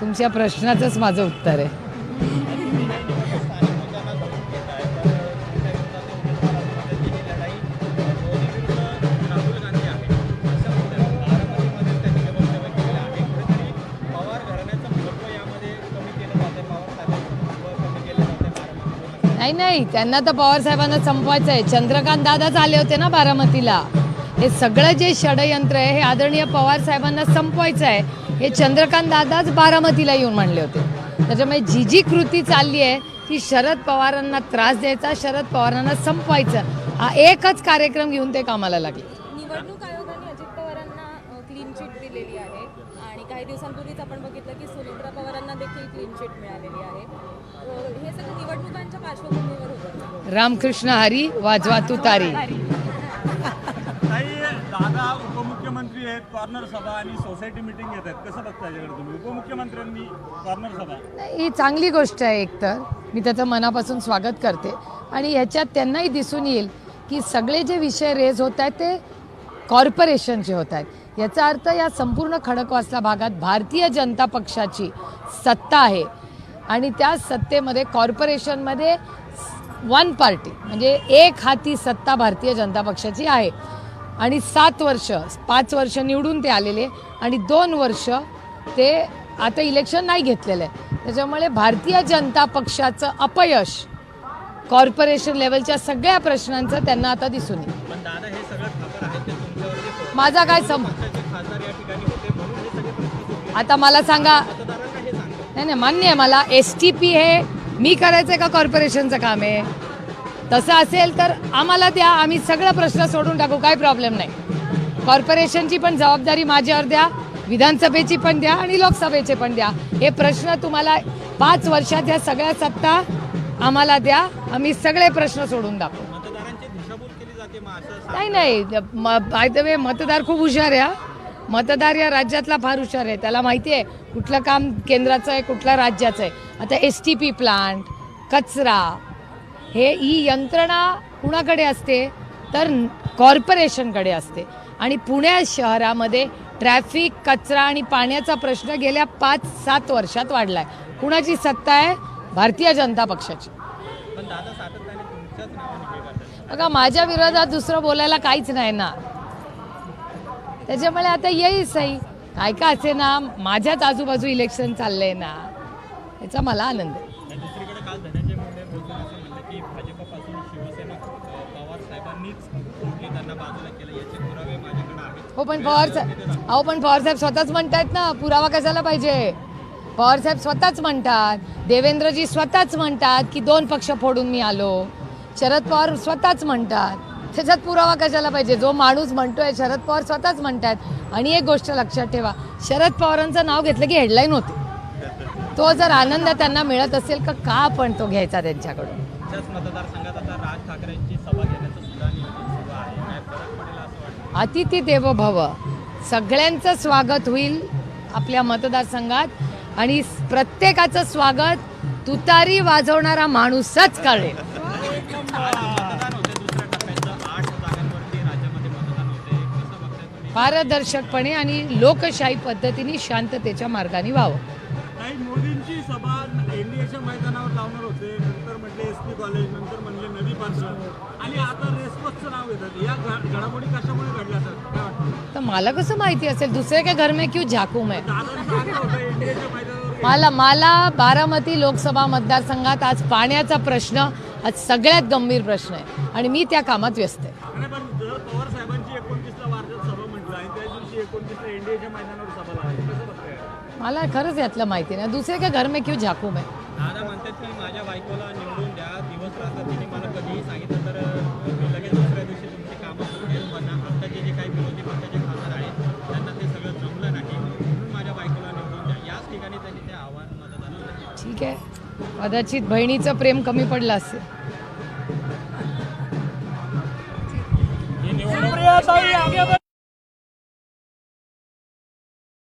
तुमच्या प्रश्नाचंच माझं उत्तर आहे. नाही नाही त्यांना तर पवार साहेबांना संपवायचं आहे. चंद्रकांत दादाच आले होते ना बारामतीला. हे सगळं जे षडयंत्र आहे हे आदरणीय पवार साहेबांना संपवायचं आहे. हे चंद्रकांत दादाच बारामतीला येऊन मांडले होते. त्याच्यामुळे जी जी कृती चालली आहे ती शरद पवारांना त्रास द्यायचा शरद पवारांना संपवायचं. हा एकच कार्यक्रम घेऊन ते कामाला लागले. निवडणूक आयोगाने अजित पवारांना क्लीन चिट दिलेली आहे. आणि काही दिवसांपूर्वीच आपण बघितलं की सुनेत्रा पवारांना देखील क्लीन चिट मिळालेली आहे. हे सगळं निवडणुकांच्या पार्श्वभूमीवर होतं. रामकृष्ण हरी वाजवा तू तारी आहेत कॉर्नर सभा आणि सोसायटी मिटिंग घेत आहेत. कसं बघता याच्याकडे तुम्ही? उपमुख्यमंत्र्यांनी कॉर्नर सभा. ही चांगली गोष्ट आहे एकतर. मी त्याचं मनापासून स्वागत करते. आणि ह्याच्यात त्यांनाही दिसून येईल की सगळे जे विषय रेज होत आहेत ते कॉर्पोरेशनचे होत आहेत. याचा अर्थ या संपूर्ण खडकवासला भागात भारतीय जनता पक्षाची सत्ता आहे. आणि त्या सत्तेमध्ये कॉर्पोरेशनमध्ये वन पार्टी म्हणजे एक हाती सत्ता भारतीय जनता पक्षाची आहे. आणि सात वर्ष पाच वर्ष निवडून ते आलेले आणि दोन वर्ष ते आता इलेक्शन नाही घेतलेलं. आहे त्याच्यामुळे भारतीय जनता पक्षाचं अपयश कॉर्पोरेशन लेवलच्या सगळ्या प्रश्नांचं त्यांना आता दिसून येईल. हे माझा काय सम आता मला सांगा नाही नाही मान्य आहे मला. एस टी पी हे मी करायचं का कॉर्पोरेशनचं काम आहे? तसं असेल तर आम्हाला द्या आम्ही सगळं प्रश्न सोडून टाकू काही प्रॉब्लेम नाही. कॉर्पोरेशनची पण जबाबदारी माझ्यावर द्या विधानसभेची पण द्या आणि लोकसभेचे पण द्या. हे प्रश्न तुम्हाला पाच वर्षात ह्या सगळ्या सत्ता आम्हाला द्या आम्ही सगळे प्रश्न सोडून दाखवू नाही नाही. बाय द वे मतदार खूप हुशार आहे. मतदार या राज्यातला फार हुशार आहे. त्याला माहिती आहे कुठलं काम केंद्राचं आहे कुठलं राज्याचं आहे. आता एस टी पी प्लांट कचरा हे ही यंत्रणा कुणाकडे असते? तर कॉर्पोरेशनकडे असते. आणि पुणे शहरामध्ये ट्रॅफिक कचरा आणि पाण्याचा प्रश्न गेल्या पाच सात वर्षात वाढला आहे कुणाची सत्ता आहे? भारतीय जनता पक्षाची. बघा माझ्या विरोधात दुसरं बोलायला काहीच नाही ना. त्याच्यामुळे आता येईल सही काय का असे ना माझ्याच आजूबाजू इलेक्शन चाललंय ना. याचा मला आनंद आहे. हो पण पवार साहेब अहो पण पवार साहेब स्वतःच म्हणतायत ना पुरावा कशाला पाहिजे? पवार साहेब स्वतःच म्हणतात देवेंद्रजी स्वतःच म्हणतात की दोन पक्ष फोडून मी आलो. शरद पवार स्वतःच म्हणतात त्याच्यात पुरावा कशाला पाहिजे? जो माणूस म्हणतोय शरद पवार स्वतःच म्हणतात आणि एक गोष्ट लक्षात ठेवा शरद पवारांचं नाव घेतलं की हेडलाईन होते. तो जर आनंद त्यांना मिळत असेल का का आपण तो घ्यायचा त्यांच्याकडून? अतिथी देवो भव सगळ्यांचं स्वागत होईल आपल्या मतदारसंघात आणि प्रत्येकाचं स्वागत तुतारी वाजवणारा माणूसच कळेल. मतदान होते दुसऱ्या टप्प्याचं आठ जागांवरती राज्यामध्ये मतदान होते कसं बघताय तुम्ही पारदर्शकपणे आणि लोकशाही पद्धतीने शांततेच्या मार्गाने व्हावं. एनडीएच्या मैदानावर लावणार होते. नंतर म्हटले एस पी कॉलेज नंतर म्हणले नदी पात्र. आणि आता रेसकोसचं नाव घेतात या घडामोडी कशामुळे घडल्या सर? काय वाटतं? तर मला कसं माहिती असेल दुसरे के घर में क्यों झाकू मैं? मला मला बारामती लोकसभा मतदारसंघात आज पाण्याचा प्रश्न आज सगळ्यात गंभीर प्रश्न आहे. आणि मी त्या कामात व्यस्त आहे. आणि पण जर पवार साहेबांची एकोणतीसला वार्षिक सभा म्हटलं आणि त्या दिवशी एकोणतीसला एनडीएच्या मैदानावर सभा लावायची कसं बघताय? मला खरंच यातलं माहिती नाही. दुसरे के घर में क्यों झाकू मैं? दादा म्हणतात की माझ्या बायकोला निवडून द्या. दिवस रात्र तिने मला कधीही सांगितलं तर मी लगेच दुसऱ्या दिवशी तुमची कामं करेल पण आत्ताचे जे काही विरोधी पक्षाचे खासदार आहेत त्यांना ते सगळं जमलं नाही. म्हणून माझ्या बायकोला निवडून द्या. याच ठिकाणी त्यांनी ते आव्हान मतदारांना केलं. ठीक आहे. कदाचित बहिणीचं प्रेम कमी पडलं असेल. ही निवडणूक